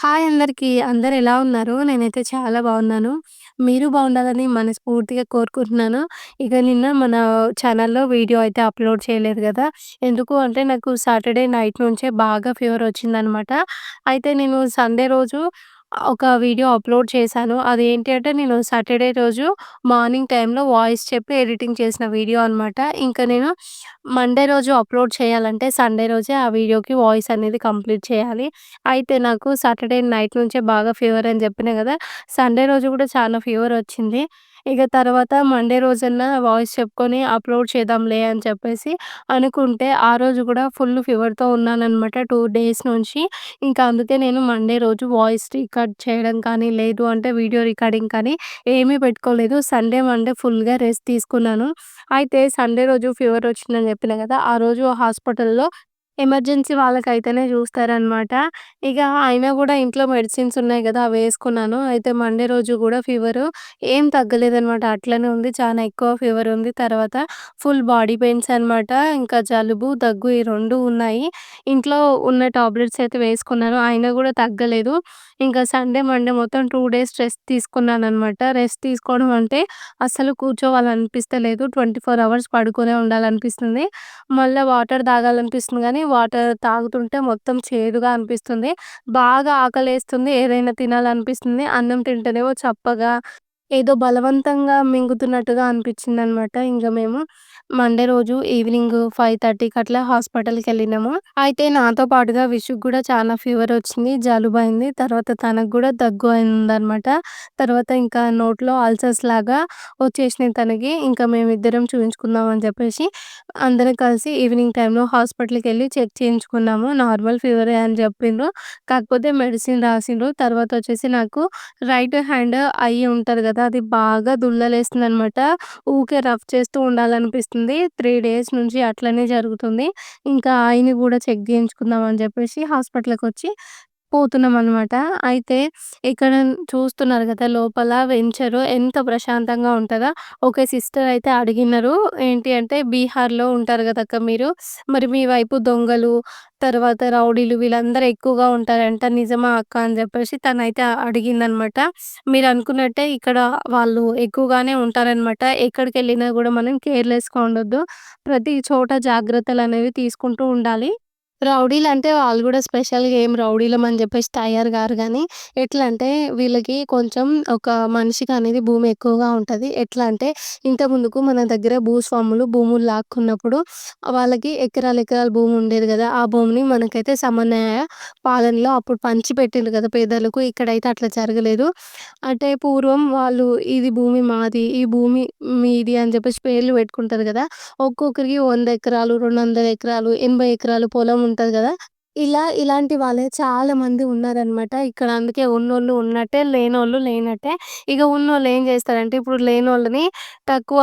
Hi అందరికీ. అందరు ఎలా ఉన్నారు? నేనైతే చాలా బాగున్నాను. మీరు బాగుండాలని మనస్ఫూర్తిగా కోరుకుంటున్నాను. ఇక నిన్న మన ఛానల్‌లో వీడియో అయితే అప్‌లోడ్ చేయలేదు కదా ఎందుకు అంటే నాకు సాటర్‌డే నైట్ నుంచే బాగా ఫీవర్ వచ్చిందనమాట. అయితే నేను సండే రోజు ఒక వీడియో అప్‌లోడ్ చేశాను. అదేంటి అంటే నేను సాటర్‌డే రోజు మార్నింగ్ టైంలో వాయిస్ చెప్పి ఎడిటింగ్ చేసిన వీడియో అనమాట. ఇంకా నేను మండే రోజు అప్‌లోడ్ చేయాలంటే సండే రోజే ఆ వీడియోకి వాయిస్ అనేది కంప్లీట్ చేయాలి. అయితే నాకు సాటర్‌డే నైట్ నుంచే బాగా ఫీవర్ అని చెప్పినా కదా సండే రోజు కూడా చాలా ఫీవర్ వచ్చింది. ఇక తర్వాత మండే రోజన్నా వాయిస్ చెప్పుకొని అప్‌లోడ్ చేద్దాంలే అని చెప్పేసి అనుకుంటే, ఆ రోజు కూడా ఫుల్ ఫీవర్‌తో ఉన్నాననమాట 2 డేస్ నుంచి. ఇంకా అందుకే నేను మండే రోజు వాయిస్ రికార్డ్ చేయడం కానీ, లేదు అంటే వీడియో రికార్డింగ్ కానీ ఏమీ పెట్టుకోలేదు. సండే, మండే ఫుల్‌గా రెస్ట్ తీసుకున్నాను. అయితే సండే రోజు ఫీవర్ వచ్చిందని చెప్పిన కదా! ఆ రోజు హాస్పిటల్‌లో ఎమర్జెన్సీ వాళ్ళకైతేనే చూస్తారనమాట. ఇక అయినా గూడా ఇంట్లో మెడిసిన్స్ ఉన్నాయి గదా! వేసుకున్నాను అయితే మండే రోజు గూడా ఫీవరు ఏం తగ్గలేదనమాట. అట్లనే ఉంది. చానా ఎక్కువ ఫీవర్ ఉంది. తర్వాత ఫుల్ బాడీ పెయిన్స్ అనమాట. ఇంకా జలుబు, దగ్గు ఈ 2 ఉన్నాయి. ఇంట్లో ఉన్న టాబ్లెట్స్ అయితే వేసుకున్నాను. అయినా గూడా తగ్గలేదు. ఇంకా సండే, మండే మొత్తం 2 డేస్ రెస్ట్ తీసుకున్నాననమాట. రెస్ట్ తీసుకోవడం అంటే అస్సలు కూర్చోవాలనిపిస్తలేదు. 24 అవర్స్ పడుకునే ఉండాలనిపిస్తుంది. మళ్ళా వాటర్ తాగాలనిపిస్తుంది కానీ వాటర్ తాగుతుంటే మొత్తం చేదుగా అనిపిస్తుంది. బాగా ఆకలేస్తుంది. ఏదైనా తినాలనిపిస్తుంది. అన్నం తింటేనేమో చప్పగా, ఏదో బలవంతంగా మింగుతున్నట్టుగా అనిపించిందనమాట. ఇంక మేము మండే రోజు ఈవినింగ్ 5:30కి అట్లా హాస్పిటల్‌కెళ్ళినాము. అయితే నాతో పాటుగా విషుకి గూడా చాలా ఫీవర్ వచ్చింది. జలుబయింది. తర్వాత తనకు గూడా దగ్గు అయిందనమాట. తర్వాత ఇంకా నోట్లో అల్సర్స్ లాగా వచ్చేసినాయి తనకి. ఇంకా మేమిద్దరం చూయించుకుందాం అని చెప్పేసి అందరం కలిసి ఈవినింగ్ టైంలో హాస్పిటల్‌కెళ్ళి చెక్ చేయించుకున్నాము. నార్మల్ ఫీవరే అని చెప్పిండ్రు. కాకపోతే మెడిసిన్ రాసిండ్రు. తర్వాత వచ్చేసి నాకు రైట్ హ్యాండ్ ఐ ఉంటది గదా! అది బాగా దుల్లలేస్తుంది అనమాట ఊకే రఫ్ చేస్తూ ఉండాలనిపిస్తుంది. త్రీ డేస్ నుంచి అట్లనే జరుగుతుంది. ఇంకా ఆయన్ని కూడా చెక్ చేయించుకుందాం అని చెప్పేసి హాస్పిటల్కి వచ్చి పోతున్నాం అనమాట అయితే ఇక్కడ చూస్తున్నారు కదా లోపల వెంచరు ఎంత ప్రశాంతంగా ఉంటుందా ఒకే సిస్టర్ అయితే అడిగినారు. ఏంటి అంటే "బీహార్‌లో ఉంటారు కదా అక్క మీరు. మరి మీ వైపు దొంగలు, తర్వాత రౌడీలు వీళ్ళందరూ ఎక్కువగా ఉంటారంట. నిజమా అక్క?" అని చెప్పేసి తనైతే అడిగిందనమాట. మీరనుకున్నట్టే ఇక్కడ వాళ్ళు ఎక్కువగానే ఉంటారనమాట. ఎక్కడికి వెళ్ళినా కూడా మనం కేర్‌లెస్‌గా ఉండొద్దు. ప్రతి చోట జాగ్రత్తలు అనేవి తీసుకుంటూ ఉండాలి. రౌడీలు అంటే వాళ్ళు కూడా స్పెషల్‌గా ఏం రౌడీలం అని చెప్పేసి తయారు గారు కానీ ఎట్లా అంటే వీళ్ళకి కొంచెం ఒక మనిషికి అనేది భూమి ఎక్కువగా ఉంటుంది ఎట్లా అంటే ఇంతకు ముందుకు మన దగ్గర భూస్వాములు భూములు లాక్కున్నప్పుడు వాళ్ళకి ఎకరాలు ఎకరాలు భూమి ఉండేది కదా ఆ భూమిని మనకైతే సమన్వయ పాలనలో అప్పుడు పంచిపెట్టిండ్రు కదా పేదలకు. ఇక్కడైతే అట్లా జరగలేదు. అంటే పూర్వం వాళ్ళు ఇది భూమి మాది, ఈ భూమి మీది అని చెప్పేసి పేర్లు పెట్టుకుంటారు కదా ఒక్కొక్కరికి వంద ఎకరాలు, 200 ఎకరాలు, 80 ఎకరాలు పొలం ఉంటుంది కదా ఇలా ఇలాంటి వాళ్ళే చాలా మంది ఉన్నారనమాట. ఇక్కడ అందుకే ఉన్నోళ్ళు ఉన్నట్టే, లేనోళ్ళు లేనట్టే. ఇక ఉన్నోళ్ళు ఏం చేస్తారంటే ఇప్పుడు లేనోళ్ళని తక్కువ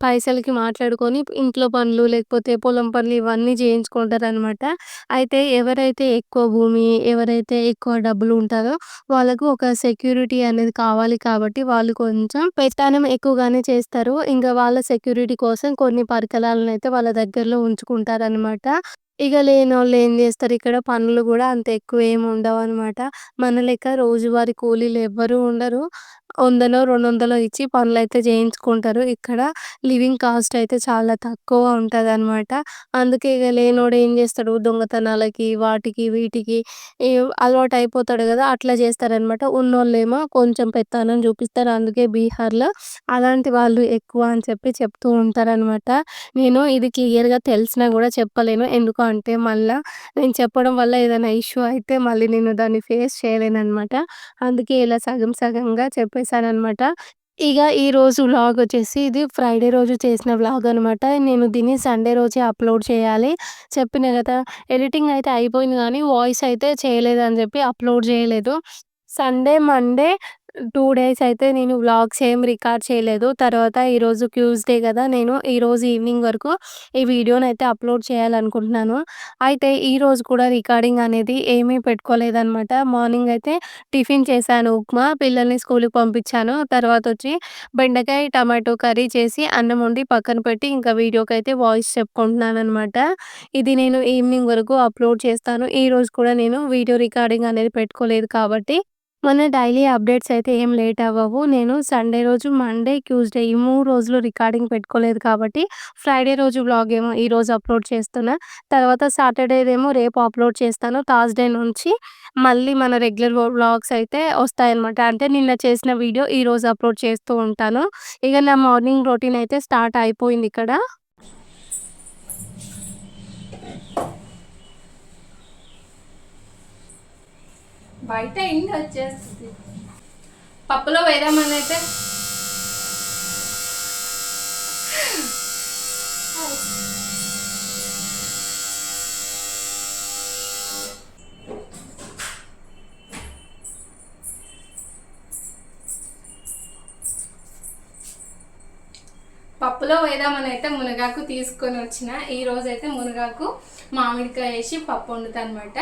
పైసలకి మాట్లాడుకొని ఇంట్లో పనులు, లేకపోతే పొలం పనులు ఇవన్నీ చేయించుకుంటారనమాట అయితే ఎవరైతే ఎక్కువ భూమి, ఎవరైతే ఎక్కువ డబ్బులు ఉంటారో వాళ్ళకు ఒక సెక్యూరిటీ అనేది కావాలి కాబట్టి వాళ్ళు కొంచెం పెత్తానం ఎక్కువగానే చేస్తారు. ఇంకా వాళ్ళ సెక్యూరిటీ కోసం కొన్ని పరికరాలనైతే వాళ్ళ దగ్గరలో ఉంచుకుంటారనమాట. ఇగ లేనోళ్ళు ఏం చేస్తారు ఇక్కడ పనులు కూడా అంత ఎక్కువ ఏమి ఉండవనమాట. మన లెక్క రోజువారి కూలీలు ఎవ్వరూ ఉండరు. వందలో, 200లో ఇచ్చి పనులైతే చేయించుకుంటారు ఇక్కడ లివింగ్ కాస్ట్ అయితే చాలా తక్కువ ఉంటుంది అనమాట అందుకే ఇక లేనోడు ఏం చేస్తాడు దొంగతనాలకి, వాటికి, వీటికి అలవాటు అయిపోతాడు కదా అట్లా చేస్తారనమాట ఉన్నోళ్ళేమో కొంచెం పెత్తనం చూపిస్తారు అందుకే బీహార్‌లో అలాంటి వాళ్ళు ఎక్కువ అని చెప్పి చెప్తూ ఉంటారనమాట. నేను ఇది క్లియర్‌గా తెలిసినా కూడా చెప్పలేను. ఎందుకంటే మళ్ళీ మళ్ళా నేను చెప్పడం వల్ల ఏదైనా ఇష్యూ అయితే మళ్ళీ నేను దాన్ని ఫేస్ చేయలేననమాట. అందుకే ఇలా సగం సగంగా చెప్పేసాననమాట. ఇక ఈరోజు వ్లాగ్ వచ్చేసి ఇది ఫ్రైడే రోజు చేసిన వ్లాగ్ అనమాట. నేను దీన్ని సండే రోజే అప్‌లోడ్ చేయాలి. చెప్పిన కదా ఎడిటింగ్ అయితే అయిపోయింది కానీ వాయిస్ అయితే చేయలేదని చెప్పి అప్‌లోడ్ చేయలేదు సండే, మండే టూ డేస్ అయితే నేను వ్లాగ్స్ ఏం రికార్డ్ చేయలేదు. తర్వాత ఈరోజు ట్యూస్‌డే కదా నేను ఈరోజు ఈవినింగ్ వరకు ఈ వీడియోనైతే అప్‌లోడ్ చేయాలనుకుంటున్నాను. అయితే ఈరోజు కూడా రికార్డింగ్ అనేది ఏమీ పెట్టుకోలేదనమాట. మార్నింగ్ అయితే టిఫిన్ చేశాను ఉప్మా. పిల్లల్ని స్కూల్కి పంపించాను. తర్వాత వచ్చి బెండకాయ, టమాటో కర్రీ చేసి అన్నం వండి పక్కన పెట్టి ఇంకా వీడియోకి అయితే వాయిస్ చెప్పుకుంటున్నాను అనమాట ఇది నేను ఈవినింగ్ వరకు అప్‌లోడ్ చేస్తాను. ఈరోజు కూడా నేను వీడియో రికార్డింగ్ అనేది పెట్టుకోలేదు కాబట్టి మన డైలీ అప్డేట్స్ అయితే ఏం లేట్ అవ్వవు. నేను సండే రోజు, మండే, ట్యూస్‌డే ఈ మూడు రోజులు రికార్డింగ్ పెట్టుకోలేదు కాబట్టి ఫ్రైడే రోజు వ్లాగ్ ఏమో ఈ రోజు అప్‌లోడ్ చేస్తున్నా. తర్వాత సాటర్డేదేమో రేపు అప్‌లోడ్ చేస్తాను. థర్స్‌డే నుంచి మళ్ళీ మన రెగ్యులర్ బ్లాగ్స్ వ్లాగ్స్ అయితే వస్తాయన్నమాట. అంటే నిన్న చేసిన వీడియో ఈ రోజు అప్‌లోడ్ చేస్తూ ఉంటాను. ఇక నా మార్నింగ్ రొటీన్ అయితే స్టార్ట్ అయిపోయింది ఇక్కడ. బయట ఎండ్ వచ్చేస్తుంది పప్పులో వేద్దామనైతే. పప్పులో వేద్దామని అయితే మునగాకు తీసుకొని వచ్చిన. ఈరోజైతే మునగాకు మామిడికాయ వేసి పప్పు వండుతా అనమాట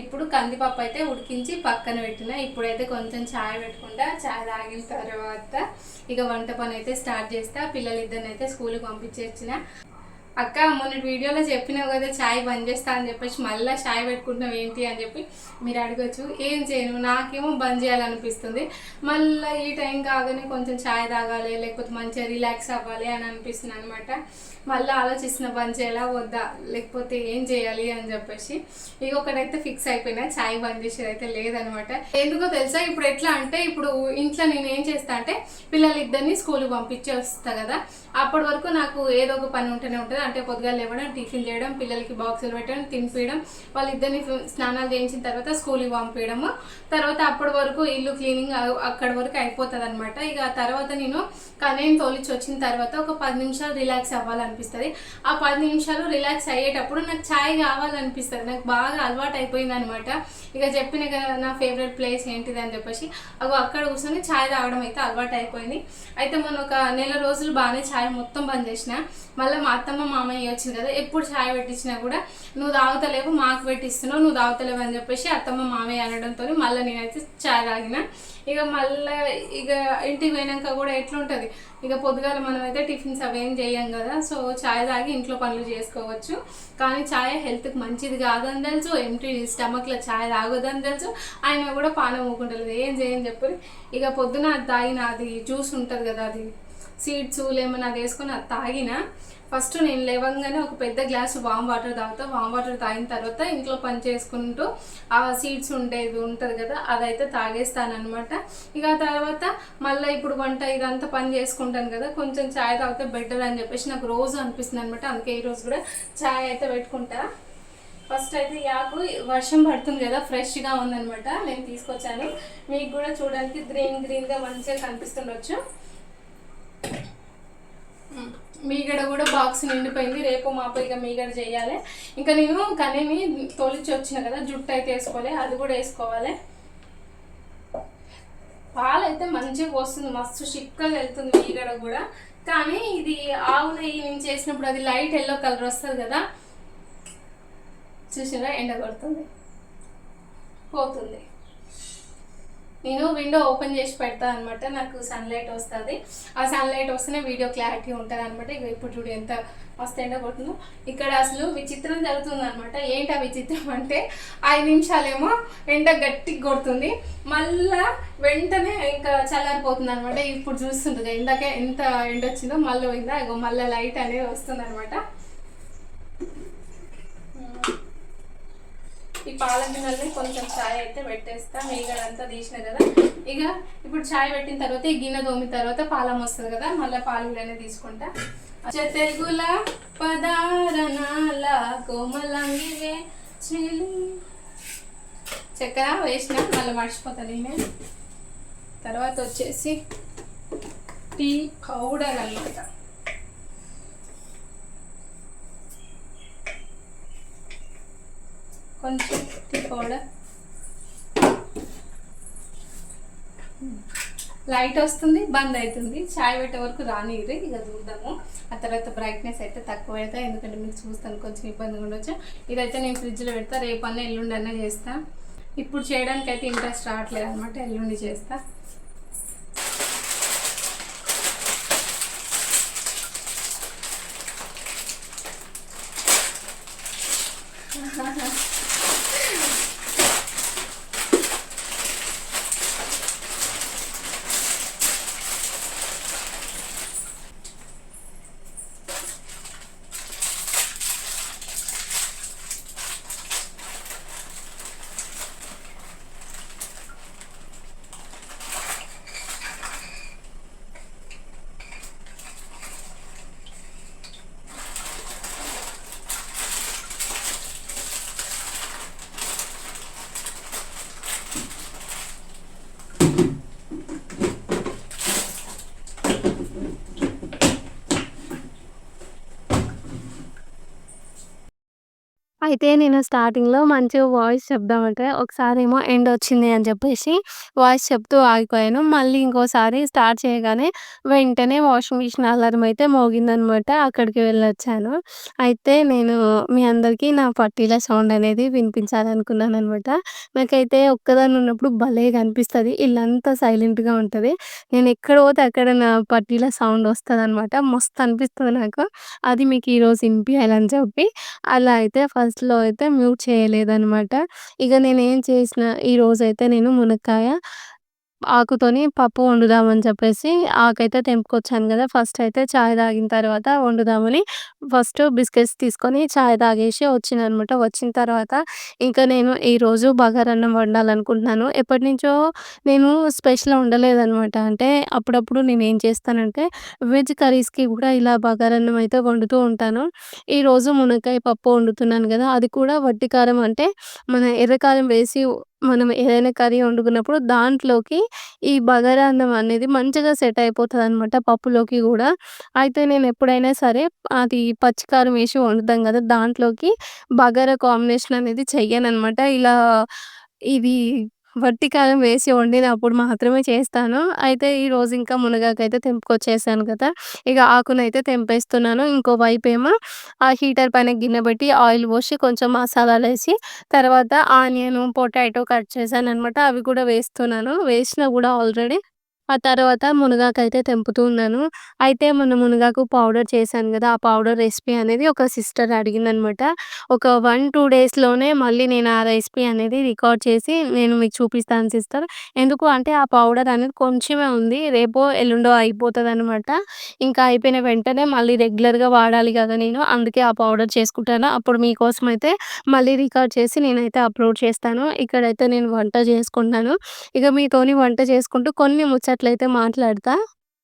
ఇప్పుడు కందిపప్పు అయితే ఉడికించి పక్కన పెట్టిన. ఇప్పుడైతే కొంచెం ఛాయ్ పెట్టుకుంటా. ఛాయ్ తాగిన తర్వాత ఇక వంట పని అయితే స్టార్ట్ చేస్తా. పిల్లలు అయితే స్కూల్కి పంపించేసిన. అక్క మొన్నటి వీడియోలో చెప్పినావు కదా ఛాయ్ బంద్ చేస్తా అని చెప్పేసి మళ్ళీ ఛాయ్ పెట్టుకుంటున్నావు ఏంటి అని చెప్పి మీరు అడగచ్చు. ఏం చేయను నాకేమో బంద్ చేయాలనిపిస్తుంది. మళ్ళీ ఈ టైం కాగానే కొంచెం ఛాయ్ తాగాలి లేకపోతే మంచిగా రిలాక్స్ అవ్వాలి అని అనిపిస్తుంది అనమాట మళ్ళీ ఆలోచిస్తున్న బంద్ చేయాలా వద్దా లేకపోతే ఏం చేయాలి అని చెప్పేసి. ఇక ఒకటైతే ఫిక్స్ అయిపోయినా ఛాయ్ బంద్ చేసేది అయితే లేదనమాట ఎందుకో తెలుసా ఇప్పుడు ఎట్లా అంటే ఇప్పుడు ఇంట్లో నేను ఏం చేస్తా అంటే పిల్లలిద్దరిని స్కూల్కి పంపించి వస్తా కదా. అప్పటి వరకు నాకు ఏదో ఒక పని ఉంటూనే ఉంటుంది. అంటే పొద్దుగా లేవడం టిఫిన్ చేయడం పిల్లలకి బాక్సులు పెట్టడం తినిపించడం వాళ్ళిద్దరిని స్నానాలు చేయించిన తర్వాత స్కూల్కి పంపించడము తర్వాత అప్పటి వరకు ఇల్లు క్లీనింగ్ అక్కడి వరకు అయిపోతుంది అనమాట ఇక తర్వాత నేను కనేం తోలిచి వచ్చిన తర్వాత ఒక పది నిమిషాలు రిలాక్స్ అవ్వాలనిపిస్తుంది. ఆ పది నిమిషాలు రిలాక్స్ అయ్యేటప్పుడు నాకు ఛాయ్ కావాలనిపిస్తుంది. నాకు బాగా అలవాటు అయిపోయింది అనమాట ఇక చెప్పిన కదా నా ఫేవరెట్ ప్లేస్ ఏంటిది అని చెప్పేసి అగో అక్కడ కూర్చొని ఛాయ్ తాగడం అయితే అలవాటు అయిపోయింది అయితే మొన్న ఒక నెల రోజులు బాగానే ఛాయ్ మొత్తం బంద్ చేసిన. మళ్ళీ మా అత్తమ్మ మామయ్య వచ్చింది కదా ఎప్పుడు ఛాయ్ పెట్టించినా కూడా నువ్వు తాగుతలేవు మాకు పెట్టిస్తున్నావు నువ్వు తాగుతలేవు అని చెప్పేసి అత్తమ్మ మామయ్య అనడంతో మళ్ళీ నేనైతే ఛాయ్ తాగిన. ఇక మళ్ళీ ఇక ఇంటికి పోయినాక కూడా ఎట్లుంటుంది? ఇక పొద్దుగాల మనం అయితే టిఫిన్స్ అవి ఏం చేయం కదా సో ఛాయ్ తాగి ఇంట్లో పనులు చేసుకోవచ్చు. కానీ ఛాయ్ హెల్త్కి మంచిది కాదని తెలుసు ఎంటీ స్టమక్లో ఛాయ్ తాగొద్దని తెలుసు ఆయన కూడా పానం ఊకుంటలేదు. ఏం చేయని చెప్పి. ఇక పొద్దున అది తాగిన అది జ్యూస్ ఉంటుంది కదా అది. సీడ్స్ లెమన్ అది వేసుకొని అది తాగిన ఫస్ట్ నేను లేవంగానే ఒక పెద్ద గ్లాసు వామ్ వాటర్ తాగుతా. వామ్ వాటర్ తాగిన తర్వాత ఇంట్లో పని చేసుకుంటూ ఆ సీడ్స్ ఉండేది ఉంటుంది కదా అదైతే తాగేస్తానమాట ఇక ఆ తర్వాత మళ్ళీ ఇప్పుడు వంట ఇదంతా పని చేసుకుంటాను కదా కొంచెం ఛాయ్ తాగితే బెటర్ అని చెప్పేసి నాకు రోజు అనిపిస్తుంది అనమాట అందుకే ఈరోజు కూడా ఛాయ్ అయితే పెట్టుకుంటా. ఫస్ట్ అయితే యాకు వర్షం పడుతుంది కదా ఫ్రెష్గా ఉందనమాట నేను తీసుకొచ్చాను. మీకు కూడా చూడడానికి గ్రీన్ గ్రీన్గా మంచిగా కనిపిస్తుండొచ్చు. మీగడ కూడా బాక్స్ నిండిపోయింది. రేపు మాపు ఇక మీగడ చేయాలి. ఇంకా నేను కనీని తొలిచి వచ్చిన కదా జుట్టు అయితే వేసుకోవాలి అది కూడా వేసుకోవాలి. పాలు అయితే మంచిగా వస్తుంది మస్తు చిక్కగా వెళ్తుంది మీగడ కూడా. కానీ ఇది ఆవు నెయ్యి నేను చేసినప్పుడు అది లైట్ ఎల్లో కలర్ వస్తుంది కదా. చూసినా ఎండ కొడుతుంది. పోతుంది. నేను విండో ఓపెన్ చేసి పెడతాను అనమాట నాకు సన్లైట్ వస్తుంది. ఆ సన్లైట్ వస్తేనే వీడియో క్లారిటీ ఉంటుంది అనమాట ఇక ఇప్పుడు చూడు ఎంత మస్తు ఎండ కొడుతుందో. ఇక్కడ అసలు విచిత్రం జరుగుతుంది అనమాట ఏంటి ఆ విచిత్రం అంటే ఐదు నిమిషాలేమో ఎండ గట్టి కొడుతుంది. మళ్ళా వెంటనే ఇంకా చల్లారిపోతుంది అనమాట ఇప్పుడు చూస్తుంటుంది ఎండకే ఎంత ఎండ వచ్చిందో మళ్ళీ పోయిందా? ఇగో మళ్ళీ లైట్ అనేది వస్తుంది అనమాట ఈ పాల గిన్నెల్ని కొంచెం ఛాయ్ అయితే పెట్టేస్తా. మీగడంతా తీసిన కదా. ఇక ఇప్పుడు ఛాయ్ పెట్టిన తర్వాత ఈ గిన్నె తోమిన తర్వాత పాలం వస్తుంది కదా మళ్ళీ పాలు గిన్నె తీసుకుంటా. అచ్చ తెలుగుల పదారణాల కోమలంగివే చక్కెర వేసిన మళ్ళీ మర్చిపోతాను నేను. తర్వాత వచ్చేసి టీ పౌడర్ అన్నమాట. కొంచెం టీ పౌడర్. లైట్ వస్తుంది బంద్ అవుతుంది. చాయ్ పెట్టే వరకు రానివ్వరు ఇక చూద్దాము. ఆ తర్వాత బ్రైట్నెస్ అయితే తక్కువ అవుతాయి. ఎందుకంటే మీకు చూస్తాను కొంచెం ఇబ్బందిగా ఉండొచ్చు. ఇదైతే నేను ఫ్రిడ్జ్లో పెడతా. రేపన్నా ఎల్లుండి అన్నా చేస్తా. ఇప్పుడు చేయడానికి అయితే ఇంట్రెస్ట్ రావట్లేదు అనమాట ఎల్లుండి చేస్తా. 完 成 అయితే నేను స్టార్టింగ్‌లో మంచిగా వాయిస్ చెప్దామంటే ఒకసారేమో ఎండ్ వచ్చింది అని చెప్పేసి వాయిస్ చెప్తూ ఆగిపోయాను. మళ్ళీ ఇంకోసారి స్టార్ట్ చేయగానే వెంటనే వాషింగ్ మిషన్ అలారం అయితే మోగిందనమాట. అక్కడికి వెళ్ళొచ్చాను. అయితే నేను మీ అందరికీ నా పట్టీల సౌండ్ అనేది వినిపించాలనుకున్నాను అనమాట నాకైతే ఒక్కదాన్ని ఉన్నప్పుడు భలేగా కనిపిస్తుంది ఇల్లంతా సైలెంట్‌గా ఉంటుంది నేను ఎక్కడ పోతే అక్కడ నా పట్టీల సౌండ్ వస్తుంది అనమాట మస్తు అనిపిస్తుంది నాకు. అది మీకు ఈరోజు వినిపించాలని చెప్పి అలా అయితే ఫస్ట్‌లో అయితే మ్యూట్ చేయలేదనమాట. ఇక నేనేం చేసిన ఈరోజైతే నేను మునక్కాయ ఆకుతోని పప్పు వండుదామని చెప్పేసి ఆకైతే తెంపుకొచ్చాను కదా ఫస్ట్ అయితే చాయ్ తాగిన తర్వాత వండుదామని ఫస్ట్ బిస్కెట్స్ తీసుకొని చాయ్ తాగేసి వచ్చినాననమాట. వచ్చిన తర్వాత ఇంకా నేను ఈరోజు బగారన్నం వండాలనుకుంటున్నాను. ఎప్పటినుంచో నేను స్పెషల్ వండలేదనమాట. అంటే అప్పుడప్పుడు నేనేం చేస్తానంటే వెజ్ కర్రీస్‌కి కూడా ఇలా బగారన్నం అయితే వండుతూ ఉంటాను. ఈరోజు మునక్కాయ పప్పు వండుతున్నాను కదా అది కూడా వట్టి కారం అంటే మన ఎర్రకారం వేసి మనం ఏదైనా కర్రీ వండుకున్నప్పుడు దాంట్లోకి ఈ బగారా అన్నం అనేది మంచిగా సెట్ అయిపోతుంది అనమాట పప్పులోకి కూడా అయితే నేను ఎప్పుడైనా సరే అది పచ్చికారం వేసి వండుతాం కదా దాంట్లోకి బగారా కాంబినేషన్ అనేది చెయ్యననమాట. ఇలా ఇది వట్టి కారం వేసి వండినప్పుడు మాత్రమే చేస్తాను. అయితే ఈరోజు ఇంకా మునగాకైతే తెంపుకొచ్చేసాను కదా! ఇక ఆకునైతే తెంపేస్తున్నాను. ఇంకో వైపు ఏమో ఆ హీటర్ పైన గిన్నె పెట్టి ఆయిల్ పోసి కొంచెం మసాలాలు వేసి తర్వాత ఆనియన్ పొటాటో కట్ చేశాననమాట. అవి కూడా వేస్తున్నాను. వేసినా కూడా ఆల్రెడీ. ఆ తర్వాత మునగాకైతే తెంపుతూ ఉన్నాను. అయితే మొన్న మునగాకు పౌడర్ చేశాను కదా ఆ పౌడర్ రెసిపీ అనేది ఒక సిస్టర్ అడిగిందనమాట. ఒక 1, 2 డేస్‌లోనే మళ్ళీ నేను ఆ రెసిపీ అనేది రికార్డ్ చేసి నేను మీకు చూపిస్తాను సిస్టర్. ఎందుకు అంటే ఆ పౌడర్ అనేది కొంచెమే ఉంది. రేపో, ఎల్లుండో అయిపోతదనమాట. ఇంకా అయిపోయిన వెంటనే మళ్ళీ రెగ్యులర్‌గా వాడాలి కదా నేను. అందుకే ఆ పౌడర్ చేసుకుంటాను. అప్పుడు మీకోసం అయితే మళ్ళీ రికార్డ్ చేసి నేనైతే అప్‌లోడ్ చేస్తాను. ఇక్కడైతే నేను వంట చేసుకుంటున్నాను. ఇక మీతోని వంట చేసుకుంటూ కొన్ని ముచ్చట్లయితే మాట్లాడతా.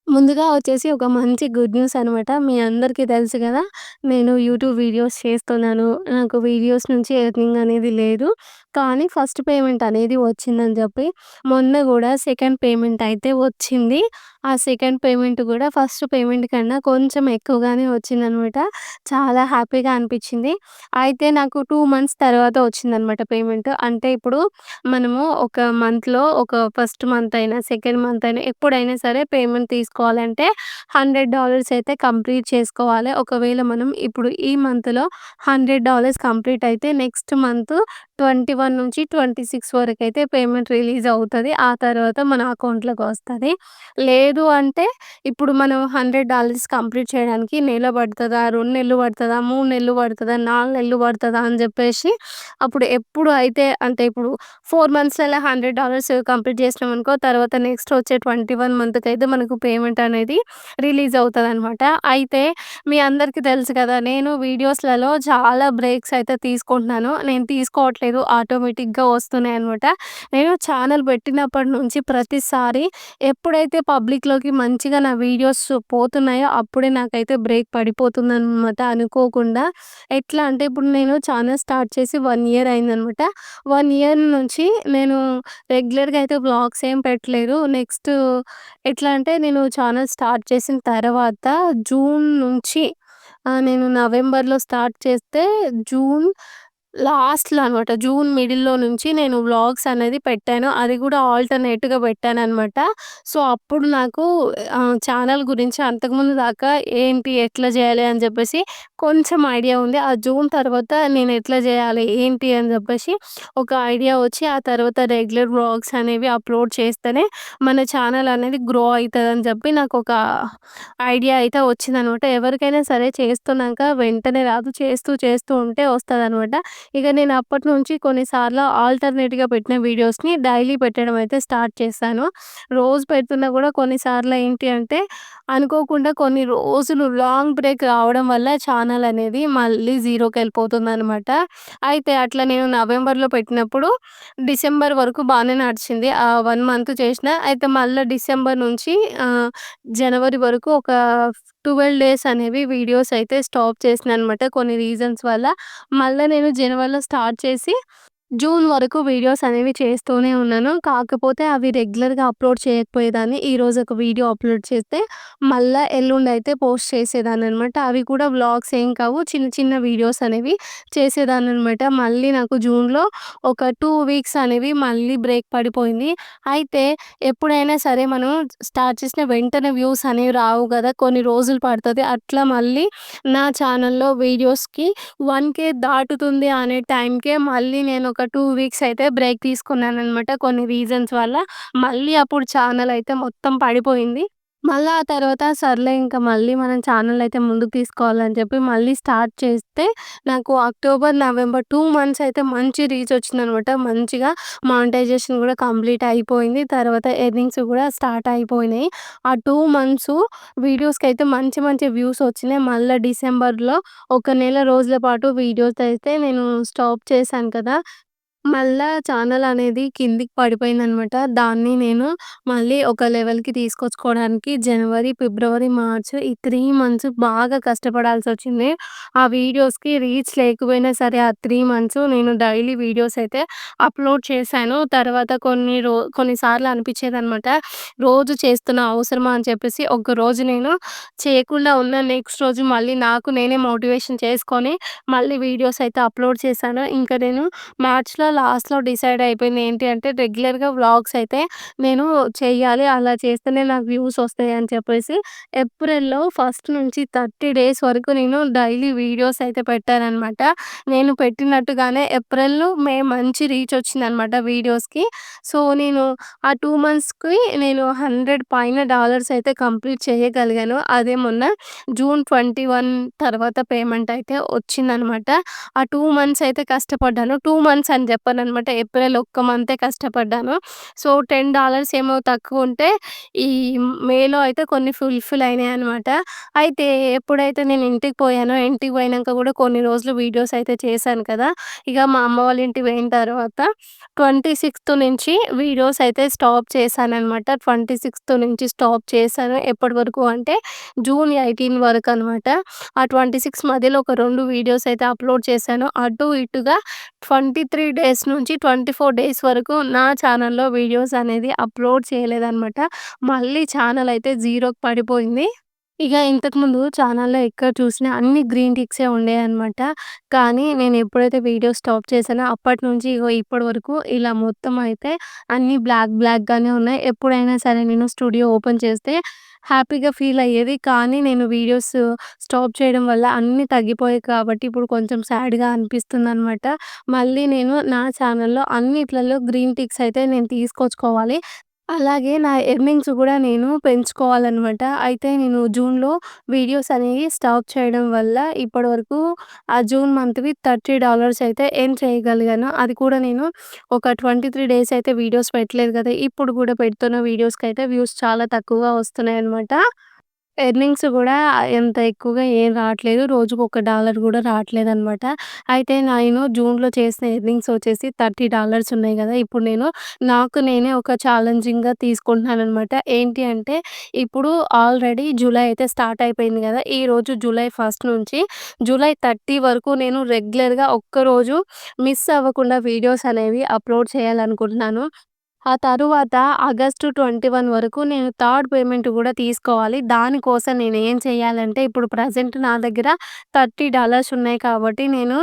ముందుగా వచ్చేసి ఒక మంచి గుడ్ న్యూస్ అనమాట. మీ అందరికీ తెలుసు కదా నేను యూట్యూబ్ వీడియోస్ చేస్తున్నాను. నాకు వీడియోస్ నుంచి ఎర్నింగ్ అనేది లేదు. కానీ ఫస్ట్ పేమెంట్ అనేది వచ్చిందని చెప్పి మొన్న కూడా సెకండ్ పేమెంట్ అయితే వచ్చింది. ఆ సెకండ్ పేమెంట్ కూడా ఫస్ట్ పేమెంట్ కన్నా కొంచెం ఎక్కువగానే వచ్చిందనమాట. చాలా హ్యాపీగా అనిపిచ్చింది. అయితే నాకు 2 మంత్స్ తర్వాత వచ్చిందనమాట పేమెంట్. అంటే ఇప్పుడు మనము ఒక మంత్‌లో ఒక ఫస్ట్ మంత్ అయినా, సెకండ్ మంత్ అయినా ఎప్పుడైనా సరే పేమెంట్ తీసుకోవాలంటే $100 అయితే కంప్లీట్ చేసుకోవాలి. ఒకవేళ మనం ఇప్పుడు ఈ మంత్‌లో $100 కంప్లీట్ అయితే నెక్స్ట్ మంత్ 21-26 వరకైతే పేమెంట్ రిలీజ్ అవుతది. ఆ తర్వాత మన అకౌంట్‌లోకి వస్తది. లేదు లేదు అంటే ఇప్పుడు మనం $100 కంప్లీట్ చేయడానికి నెల పడుతుందా రెండు నెలలు పడుతుందా మూడు నెలలు పడుతుందా నాలుగు నెలలు పడుతుందా అని చెప్పేసి అప్పుడు ఎప్పుడు అయితే అంటే ఇప్పుడు ఫోర్ మంత్స్‌లలో $100 కంప్లీట్ చేసినాం అనుకో తర్వాత నెక్స్ట్ వచ్చే ట్వంటీ వన్ మంత్కి అయితే మనకు పేమెంట్ అనేది రిలీజ్ అవుతుంది అనమాట అయితే మీ అందరికీ తెలుసు కదా! నేను వీడియోస్‌లలో చాలా బ్రేక్స్ అయితే తీసుకుంటున్నాను. నేను తీసుకోవట్లేదు. ఆటోమేటిక్‌గా వస్తున్నాయి అనమాట నేను ఛానల్ పెట్టినప్పటి నుంచి ప్రతిసారి ఎప్పుడైతే పబ్లిక్ పబ్లిక్‌లోకి మంచిగా నా వీడియోస్ పోతున్నాయో అప్పుడే నాకైతే బ్రేక్ పడిపోతుందనమాట అనుకోకుండా. ఎట్లా అంటే ఇప్పుడు నేను ఛానల్ స్టార్ట్ చేసి వన్ ఇయర్ అయిందనమాట. వన్ ఇయర్ నుంచి నేను రెగ్యులర్‌గా అయితే బ్లాగ్స్ ఏం పెట్టలేదు. నెక్స్ట్ ఎట్లా అంటే నేను ఛానల్ స్టార్ట్ చేసిన తర్వాత జూన్ నుంచి నేను నవంబర్‌లో స్టార్ట్ చేస్తే జూన్ లాస్ట్‌లో అనమాట. జూన్ మిడిల్‌లో నుంచి నేను వ్లాగ్స్ అనేది పెట్టాను. అది కూడా ఆల్టర్‌నేట్‌గా పెట్టాను అనమాట సో, అప్పుడు నాకు ఛానల్ గురించి అంతకుముందు దాకా ఏంటి, ఎట్లా చేయాలి అని చెప్పేసి కొంచెం ఐడియా ఉంది. ఆ జూన్ తర్వాత నేను ఎట్లా చేయాలి, ఏంటి అని చెప్పేసి ఒక ఐడియా వచ్చి, ఆ తర్వాత రెగ్యులర్ బ్లాగ్స్ అనేవి అప్‌లోడ్ చేస్తేనే మన ఛానల్ అనేది గ్రో అయితదని చెప్పి నాకు ఒక ఐడియా అయితే వచ్చిందనమాట. ఎవరికైనా సరే చేస్తున్నాక వెంటనే రాదు. చేస్తూ చేస్తూ ఉంటే వస్తుంది అనమాట ఇక నేను అప్పటి నుంచి కొన్నిసార్లు ఆల్టర్‌నేట్‌గా పెట్టిన వీడియోస్‌ని డైలీ పెట్టడం అయితే స్టార్ట్ చేశాను. రోజు పెడుతున్నా కూడా కొన్నిసార్లు ఏంటి అంటే అనుకోకుండా కొన్ని రోజులు లాంగ్ బ్రేక్ రావడం వల్ల ఛానల్ అనేది మళ్ళీ జీరోకి వెళ్ళిపోతుందనమాట అయితే అట్లా నేను నవంబర్‌లో పెట్టినప్పుడు డిసెంబర్ వరకు బాగానే నడిచింది. ఆ వన్ మంత్ చేసిన అయితే మళ్ళీ డిసెంబర్ నుంచి జనవరి వరకు ఒక 12 డేస్ అనేవి వీడియోస్ అయితే స్టాప్ చేసిన అనమాట. కొన్ని రీజన్స్ వల్ల. మళ్ళా నేను జనవరిలో స్టార్ట్ చేసి జూన్ వరకు వీడియోస్ అనేవి చేస్తూనే ఉన్నాను. కాకపోతే అవి రెగ్యులర్‌గా అప్‌లోడ్ చేయకపోయేదాన్ని. ఈరోజు ఒక వీడియో అప్‌లోడ్ చేస్తే మళ్ళా ఎల్లుండయితే పోస్ట్ చేసేదాన్ని అనమాట అవి కూడా వ్లాగ్స్ ఏం కావు. చిన్న చిన్న వీడియోస్ అనేవి చేసేదాన్ని అనమాట మళ్ళీ నాకు జూన్‌లో ఒక టూ వీక్స్ అనేవి మళ్ళీ బ్రేక్ పడిపోయింది. అయితే ఎప్పుడైనా సరే మనం స్టార్ట్ చేసిన వెంటనే వ్యూస్ అనేవి రావు కదా కొన్ని రోజులు పడుతుంది అట్లా మళ్ళీ నా ఛానల్‌లో వీడియోస్‌కి వన్ కే దాటుతుంది అనే టైంకే మళ్ళీ నేను ఒక టూ వీక్స్ అయితే బ్రేక్ తీసుకున్నాను అనమాట కొన్ని రీజన్స్ వల్ల. మళ్ళీ అప్పుడు ఛానల్ అయితే మొత్తం పడిపోయింది. మళ్ళీ ఆ తర్వాత సర్లే ఇంకా మళ్ళీ మనం ఛానల్ అయితే ముందుకు తీసుకోవాలని చెప్పి మళ్ళీ స్టార్ట్ చేస్తే నాకు అక్టోబర్, నవంబర్ టూ మంత్స్ అయితే మంచి రీచ్ వచ్చింది అనమాట మంచిగా మానిటైజేషన్ కూడా కంప్లీట్ అయిపోయింది. తర్వాత ఎర్నింగ్స్ కూడా స్టార్ట్ అయిపోయినాయి. ఆ టూ మంత్స్ వీడియోస్కి అయితే మంచి మంచి వ్యూస్ వచ్చినాయి. మళ్ళీ డిసెంబర్‌లో ఒక నెల రోజుల పాటు వీడియోస్ అయితే నేను స్టాప్ చేశాను కదా! మళ్ళా ఛానల్ అనేది కిందికి పడిపోయిందనమాట. దాన్ని నేను మళ్ళీ ఒక లెవెల్‌కి తీసుకొచ్చుకోవడానికి జనవరి, ఫిబ్రవరి, మార్చ్ ఈ 3 మంత్స్ బాగా కష్టపడాల్సొచ్చింది. ఆ వీడియోస్‌కి రీచ్ లేకపోయినా సరే ఆ 3 మంత్స్ నేను డైలీ వీడియోస్ అయితే అప్‌లోడ్ చేశాను. తర్వాత కొన్ని రో కొన్నిసార్లు అనిపించేదనమాట. రోజు చేస్తున్న అవసరమా అని చెప్పేసి ఒకరోజు నేను చేయకుండా ఉన్న నెక్స్ట్ రోజు మళ్ళీ నాకు నేనే మోటివేషన్ చేసుకొని మళ్ళీ వీడియోస్ అయితే అప్‌లోడ్ చేశాను. ఇంకా నేను మార్చ్‌లో లాస్ట్‌లో డిసైడ్ అయిపోయింది ఏంటి అంటే రెగ్యులర్‌గా వ్లాగ్స్ అయితే నేను చేయాలి అలా చేస్తేనే నాకు వ్యూస్ వస్తాయి అని చెప్పేసి ఏప్రిల్‌లో ఫస్ట్ నుంచి 30 డేస్ వరకు నేను డైలీ వీడియోస్ అయితే పెట్టాననమాట. నేను పెట్టినట్టుగానే ఏప్రిల్, మే మంచి రీచ్ వచ్చిందనమాట వీడియోస్‌కి. సో, నేను ఆ 2 మంత్స్‌కి నేను 100 పైన డాలర్స్ అయితే కంప్లీట్ చేయగలిగాను. అదే మొన్న జూన్ 21 తర్వాత పేమెంట్ అయితే వచ్చిందనమాట. ఆ 2 మంత్స్ అయితే కష్టపడ్డాను. 2 మంత్స్ అని అనమాట ఏప్రిల్ ఒక్క మంతే కష్టపడ్డాను. సో, $10 ఏమో తక్కువుంటే ఈ మేలో అయితే కొన్ని ఫుల్‌ఫిల్ అయినాయనమాట. అయితే ఎప్పుడైతే నేను ఇంటికి పోయానో ఇంటికి పోయినాక కూడా కొన్ని రోజులు వీడియోస్ అయితే చేశాను కదా! ఇక మా అమ్మ వాళ్ళ ఇంటికి పోయిన తర్వాత 26థ్ నుంచి వీడియోస్ అయితే స్టాప్ చేశానన్నమాట ట్వంటీ సిక్స్త్ నుంచి స్టాప్ చేశాను. ఎప్పటి వరకు అంటే జూన్ ఎయిటీన్ వరకు అనమాట ఆ 26 మధ్యలో ఒక రెండు వీడియోస్ అయితే అప్‌లోడ్ చేశాను. అటు ఇటుగా 23 డేస్ నుంచి 24 డేస్ వరకు నా ఛానల్‌లో వీడియోస్ అనేది అప్‌లోడ్ చేయలేదనమాట. మళ్ళీ ఛానల్ అయితే జీరోకి పడిపోయింది. ఇక ఇంతకుముందు ఛానల్‌లో ఎక్కడ చూసినా అన్ని గ్రీన్ టిక్సే ఉండేయనమాట. కానీ నేను ఎప్పుడైతే వీడియో స్టాప్ చేశానో అప్పటి నుంచి ఇగో ఇప్పటి వరకు ఇలా మొత్తం అయితే అన్నీ బ్లాక్ బ్లాక్‌గానే ఉన్నాయి. ఎప్పుడైనా సరే నేను స్టూడియో ఓపెన్ చేస్తే హ్యాపీగా ఫీల్ అయ్యేది. కానీ నేను వీడియోస్ స్టాప్ చేయడం వల్ల అన్నీ తగ్గిపోయాయి కాబట్టి ఇప్పుడు కొంచెం సాడ్‌గా అనిపిస్తుందనమాట. మళ్ళీ నేను నా ఛానల్‌లో అన్నిట్లలో గ్రీన్ టిక్స్ అయితే నేను తీసుకొచ్చుకోవాలి. అలాగే నా ఎర్నింగ్స్ కూడా నేను పెంచుకోవాలనమాట. అయితే నేను జూన్‌లో వీడియోస్ అనేవి స్టాప్ చేయడం వల్ల ఇప్పటి వరకు ఆ జూన్ మంత్‌వి $30 అయితే ఎర్న్ చేయగలిగాను. అది కూడా నేను ఒక 23 డేస్ అయితే వీడియోస్ పెట్టలేదు కదా! ఇప్పుడు కూడా పెడుతున్న వీడియోస్‌కైతే వ్యూస్ చాలా తక్కువగా వస్తున్నాయనమాట. ఎర్నింగ్స్ కూడా ఎంత ఎక్కువగా ఏం రావట్లేదు. రోజుకు ఒక డాలర్ కూడా రావట్లేదనమాట. అయితే నేను జూన్‌లో చేసిన ఎర్నింగ్స్ వచ్చేసి $30 ఉన్నాయి కదా! ఇప్పుడు నేను నాకు నేనే ఒక ఛాలెంజింగ్‌గా తీసుకుంటున్నాననమాట. ఏంటి అంటే ఇప్పుడు ఆల్రెడీ జూలై అయితే స్టార్ట్ అయిపోయింది కదా! ఈరోజు జూలై ఫస్ట్ నుంచి జూలై 30 వరకు నేను రెగ్యులర్‌గా ఒక్కరోజు మిస్ అవ్వకుండా వీడియోస్ అనేవి అప్‌లోడ్ చేయాలనుకుంటున్నాను. ఆ తరువాత ఆగస్టు 21 వరకు నేను థర్డ్ పేమెంట్ కూడా తీసుకోవాలి. దానికోసం నేను ఏం చేయాలంటే ఇప్పుడు ప్రజెంట్ నా దగ్గర $30 ఉన్నాయి కాబట్టి నేను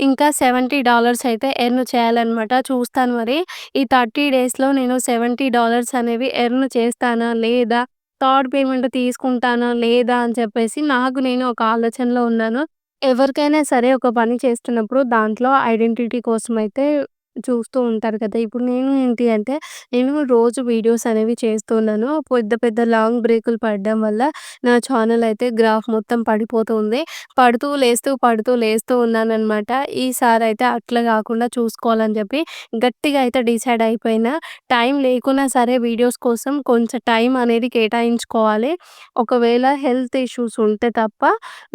ఇంకా $70 అయితే ఎర్న్ చేయాలన్నమాట చూస్తాను మరి. ఈ 30 డేస్‌లో నేను $70 అనేవి ఎర్న్ చేస్తానా? లేదా? థర్డ్ పేమెంట్ తీసుకుంటానా? లేదా? అని చెప్పేసి నాకు నేను ఒక ఆలోచనలో ఉన్నాను. ఎవరికైనా సరే ఒక పని చేస్తున్నప్పుడు దాంట్లో ఐడెంటిటీ కోసం అయితే చూస్తూ ఉంటారు కదా! ఇప్పుడు నేను ఏంటి అంటే నేను రోజు వీడియోస్ అనేవి చేస్తున్నాను పెద్ద పెద్ద లాంగ్ బ్రేకులు పడడం వల్ల నా ఛానెల్ అయితే గ్రాఫ్ మొత్తం పడిపోతుంది. పడుతూ లేస్తూ, పడుతూ లేస్తూ ఉన్నాననమాట. అయితే అట్లా కాకుండా చూసుకోవాలని చెప్పి గట్టిగా అయితే డిసైడ్ అయిపోయినా. టైం లేకున్నా సరే వీడియోస్ కోసం కొంచెం టైం అనేది కేటాయించుకోవాలి. ఒకవేళ హెల్త్ ఇష్యూస్ ఉంటే తప్ప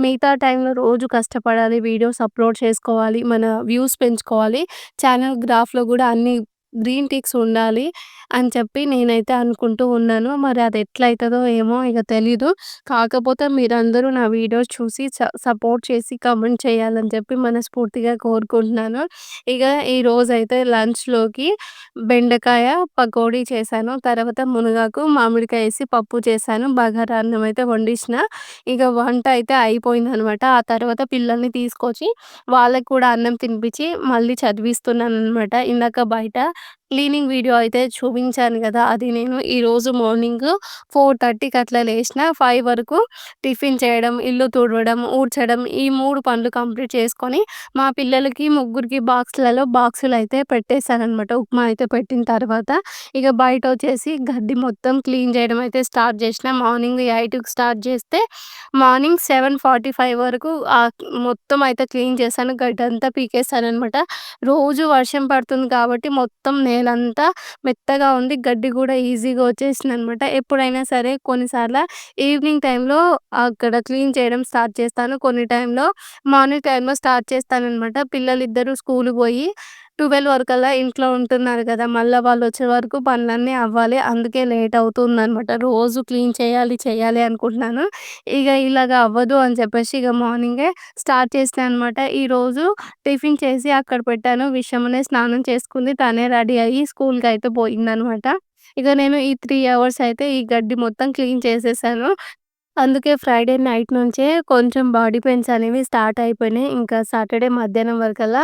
మిగతా టైంలో రోజు కష్టపడాలి. వీడియోస్ అప్‌లోడ్ చేసుకోవాలి. మన వ్యూస్ పెంచుకోవాలి. ఛానల్ గ్రాఫ్‌లో కూడా అన్ని గ్రీన్ టిక్స్ ఉండాలి. అని చెప్పి నేనైతే అనుకుంటూ ఉన్నాను. మరి అది ఎట్లయితదో ఏమో ఇక తెలీదు. కాకపోతే మీరందరూ నా వీడియోస్ చూసి సపోర్ట్ చేసి కామెంట్ చేయాలని చెప్పి మనస్ఫూర్తిగా కోరుకుంటున్నాను. ఇక ఈరోజైతే లంచ్‌లోకి బెండకాయ పకోడీ చేశాను. తర్వాత మునగాకు, మామిడికాయ వేసి పప్పు చేశాను. బగారా అన్నం అయితే వండించిన ఇక వంట అయితే అయిపోయింది అనమాట ఆ తర్వాత పిల్లల్ని తీసుకొచ్చి వాళ్ళకి కూడా అన్నం తినిపించి మళ్ళీ చదివిస్తున్నాను అనమాట ఇందాక బయట క్లీనింగ్ వీడియో అయితే చూపించాను కదా అది నేను ఈరోజు మార్నింగ్ 4:30కి అట్లా లేచిన ఫైవ్ వరకు టిఫిన్ చేయడం, ఇల్లు తుడవడం, ఊడ్చడం ఈ మూడు పనులు కంప్లీట్ చేసుకొని మా పిల్లలకి ముగ్గురికి బాక్స్‌లలో బాక్సులయితే పెట్టేశానమాట ఉప్మా అయితే పెట్టిన తర్వాత ఇక బయట వచ్చేసి గడ్డి మొత్తం క్లీన్ చేయడం అయితే స్టార్ట్ చేసిన. మార్నింగ్ ఎయిట్కి స్టార్ట్ చేస్తే మార్నింగ్ 7:45 వరకు మొత్తం అయితే క్లీన్ చేశాను. గడ్డంతా అనమాట రోజు వర్షం పడుతుంది కాబట్టి మొత్తం నేలంతా మెత్తగా ఉంది. గడ్డి కూడా ఈజీగా వచ్చేసింది అనమాట ఎప్పుడైనా సరే కొన్నిసార్లు ఈవినింగ్ టైంలో అక్కడ క్లీన్ చేయడం స్టార్ట్ చేస్తాను. కొన్ని టైంలో మార్నింగ్ టైంలో స్టార్ట్ చేస్తాను అనమాట పిల్లలు పిల్లలిద్దరూ స్కూల్ పోయి 12 వరకల్లా ఇంట్లో ఉంటున్నారు కదా మళ్ళీ వాళ్ళు వచ్చే వరకు పనులన్నీ అవ్వాలి. అందుకే లేట్ అవుతుందనమాట. రోజు క్లీన్ చేయాలి, చేయాలి అనుకుంటున్నాను. ఇక ఇలాగ అవ్వదు అని చెప్పేసి ఇక మార్నింగే స్టార్ట్ చేసిన అనమాట. ఈరోజు టిఫిన్ చేసి అక్కడ పెట్టాను. విషయమనే స్నానం చేసుకుంది. తనే రెడీ అయ్యి స్కూల్కి అయితే పోయిందనమాట. ఇక నేను ఈ త్రీ అవర్స్ అయితే ఈ గడ్డి మొత్తం క్లీన్ చేసేసాను. అందుకే ఫ్రైడే నైట్ నుంచే కొంచెం బాడీ పెయిన్స్ అనేవి స్టార్ట్ అయిపోయినాయి. ఇంకా సాటర్డే మధ్యాహ్నం వరకల్లా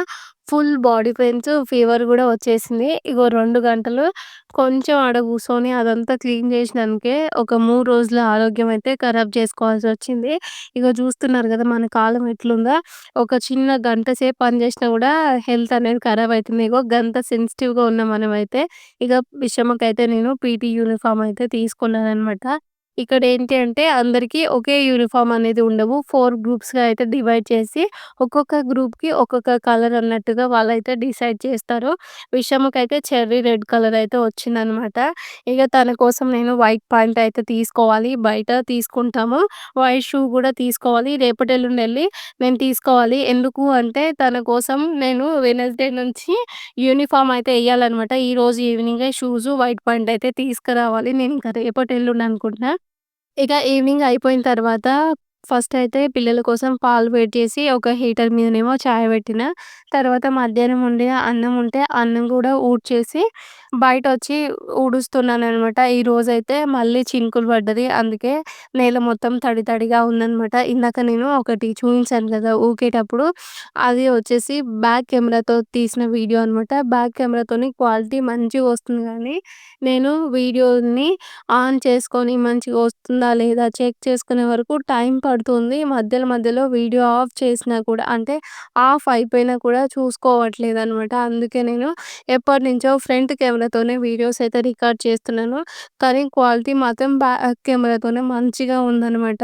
ఫుల్ బాడీ పెయిన్స్, ఫీవర్ కూడా వచ్చేసింది. ఇగో రెండు గంటలు కొంచెం ఆడ కూర్చొని అదంతా క్లీన్ చేసినందుకే ఒక మూడు రోజుల ఆరోగ్యం అయితే ఖరాబ్ చేసుకోవాల్సి వచ్చింది ఇగో చూస్తున్నారు కదా మన కాలం ఎట్లుందో. ఒక చిన్న గంట సేపు పని చేసినా కూడా హెల్త్ అనేది ఖరాబ్ అవుతుంది ఇగో గంత సెన్సిటివ్‌గా ఉన్న మనమైతే ఇగ విషమకైతే నేను పీటీ యూనిఫామ్ అయితే ఇక్కడ ఏంటి అంటే అందరికీ ఒకే యూనిఫార్మ్ అనేది ఉండవు. ఫోర్ గ్రూప్స్‌గా అయితే డివైడ్ చేసి ఒక్కొక్క గ్రూప్‌కి ఒక్కొక్క కలర్ అన్నట్టుగా వాళ్ళైతే డిసైడ్ చేస్తారు. విషముకైతే చెర్రీ రెడ్ కలర్ అయితే వచ్చిందనమాట. ఇక తన కోసం నేను వైట్ ప్యాంట్ అయితే తీసుకోవాలి. బయట తీసుకుంటాము. వైట్ షూ కూడా తీసుకోవాలి. రేపటి ఎల్లుండి వెళ్ళి నేను తీసుకోవాలి. ఎందుకు అంటే తన కోసం నేను వెనస్డే నుంచి యూనిఫామ్ అయితే ఎయ్యాలనమాట. ఈరోజు ఈవినింగే షూస్ వైట్ ప్యాంట్ అయితే తీసుకురావాలి. నేను ఇంకా రేపటి ఎల్లుండి అనుకుంటున్నా. ఇక ఈవినింగ్ అయిపోయిన తర్వాత ఫస్ట్ అయితే పిల్లల కోసం పాలు వేడి చేసి ఒక హీటర్ మీదనేమో చాయ్ పెట్టిన. తర్వాత మధ్యాహ్నం వండిన అన్నం ఉంటే అన్నం కూడా ఊడ్చేసి బయట వచ్చి ఊడుస్తున్నాను అనమాట ఈరోజైతే మళ్ళీ చినుకులు పడ్డది. అందుకే నేల మొత్తం తడి తడిగా ఉందనమాట. ఇందాక నేను ఒకటి చూయించాను కదా ఊకేటప్పుడు అది వచ్చేసి బ్యాక్ కెమెరాతో తీసిన వీడియో అనమాట. బ్యాక్ కెమెరాతోని క్వాలిటీ మంచిగా వస్తుంది కానీ నేను వీడియోని ఆన్ చేసుకొని మంచిగా వస్తుందా లేదా చెక్ చేసుకునే వరకు టైం పడుతుంది. మధ్యలో మధ్యలో వీడియో ఆఫ్ చేసినా కూడా అంటే ఆఫ్ అయిపోయినా కూడా చూసుకోవట్లేదు అనమాట అందుకే నేను ఎప్పటినుంచో ఫ్రంట్ కెమెరాతోనే వీడియోస్ అయితే రికార్డ్ చేస్తున్నాను. కానీ క్వాలిటీ మాత్రం బ్యాక్ కెమెరాతోనే మంచిగా ఉందనమాట.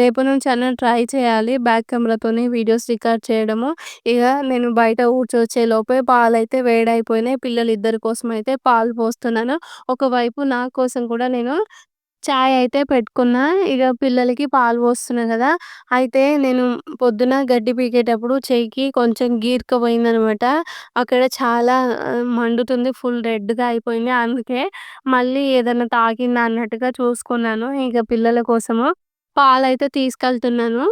రేపు నుంచి అన్న ట్రై చేయాలి బ్యాక్ కెమెరాతోని వీడియోస్ రికార్డ్ చేయడము. ఇక నేను బయట ఊడ్చొచ్చే లోపే పాలైతే వేడైపోయినాయి. పిల్లలిద్దరి కోసం అయితే పాలు పోస్తున్నాను. ఒకవైపు నా కోసం కూడా నేను చాయ్ అయితే పెట్టుకున్నా. ఇక పిల్లలకి పాలు పోస్తున్నా కదా అయితే నేను పొద్దున గడ్డి పీకేటప్పుడు చెయ్యికి కొంచెం గీరుకుపోయిందనమాట. అక్కడ చాలా మండుతుంది. ఫుల్ రెడ్‌గా అయిపోయింది. అందుకే మళ్ళీ ఏదైనా తాకిందా అన్నట్టుగా చూసుకున్నాను. ఇక పిల్లల కోసము పాలైతే తీసుకెళ్తున్నాను.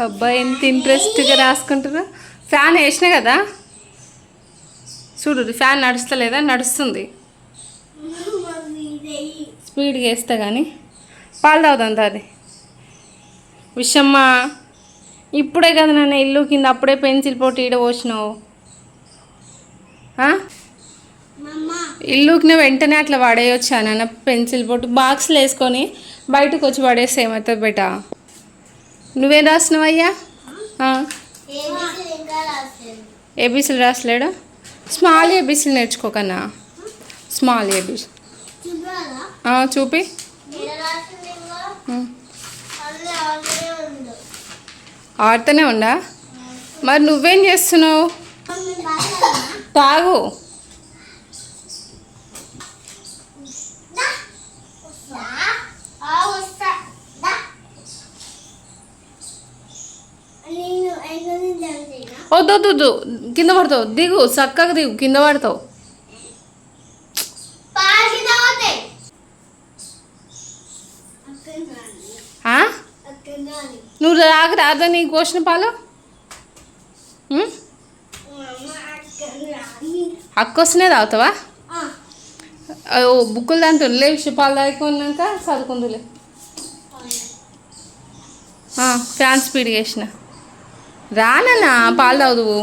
అబ్బా! ఎంత ఇంట్రెస్ట్‌గా రాసుకుంటుర్రు. ఫ్యాన్ వేసిన కదా చూడు ఫ్యాన్ నడుస్తలేదా నడుస్తుంది. స్పీడ్గా వేస్తా కానీ పాలు తాగుతుంది అది విషమ్మ ఇప్పుడే కదా నాన్న ఇల్లు కింద అప్పుడే పెన్సిల్ పోటీ ఈడ పోసినావు? ఇల్లుకిన వెంటనే అట్లా పడేయొచ్చా నాన్న? పెన్సిల్ పోటు బాక్స్లో వేసుకొని బయటకు వచ్చి పడేస్తే ఏమవుతుంది బేట? నువ్వేం రాసినావయ్యా? ఏబీసీలు రాసలేడా స్మాల్ ఏబీసీలు నేర్చుకోకన్నా. స్మాల్ ఏబీసీ చూపి. ఆడుతూనే ఉండా? మరి నువ్వేం చేస్తున్నావు? తాగు. నేను వద్దొద్దు వద్దు వద్దు, కింద పడతావు. దిగు చక్కగా దిగు. కింద పడతావు. ఆ? నువ్వు రాక రాదా నీకు కోసిన పాలు? అక్కొస్తనే తాగుతావా? ఓ బుక్కులు దాంట్లో లే పాలు తాగుకున్నాక చదువుకుందులే. ఫ్యాన్ స్పీడ్ చేసిన. రానన్నా పాలు తాగుదువు.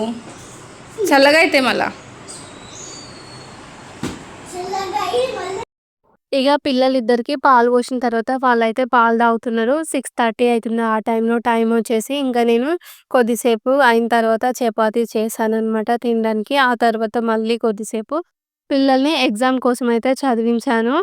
చల్లగా అయితే మళ్ళా. మళ్ళీ ఇక పిల్లలిద్దరికి పాలు పోసిన తర్వాత వాళ్ళైతే పాలు తాగుతున్నారు. సిక్స్ థర్టీ అవుతుంది ఆ టైంలో టైం వచ్చేసి ఇంకా నేను కొద్దిసేపు అయిన తర్వాత చపాతీ చేశాను అనమాట తినడానికి. ఆ తర్వాత మళ్ళీ కొద్దిసేపు పిల్లల్ని ఎగ్జామ్ కోసం అయితే చదివించాను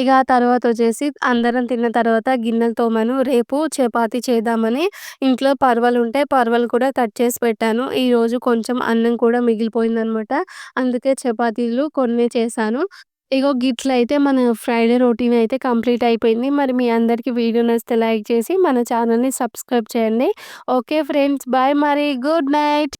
ఇక తర్వాత వచ్చేసి అందరం తిన్న తర్వాత గిన్నెలు తోమాను రేపు చపాతీ చేద్దామని ఇంట్లో పర్వలు ఉంటే పర్వలు కూడా కట్ చేసి పెట్టాను. ఈరోజు కొంచెం అన్నం కూడా మిగిలిపోయిందనమాట. అందుకే చపాతీలు కొన్ని చేశాను. ఇగో గిట్ల అయితే మన ఫ్రైడే రొటీన్ అయితే కంప్లీట్ అయిపోయింది. మరి మీ అందరికీ వీడియో నచ్చితే లైక్ చేసి మన ఛానల్ని సబ్స్క్రైబ్ చేయండి. ఓకే ఫ్రెండ్స్ బాయ్ మరి. Good night.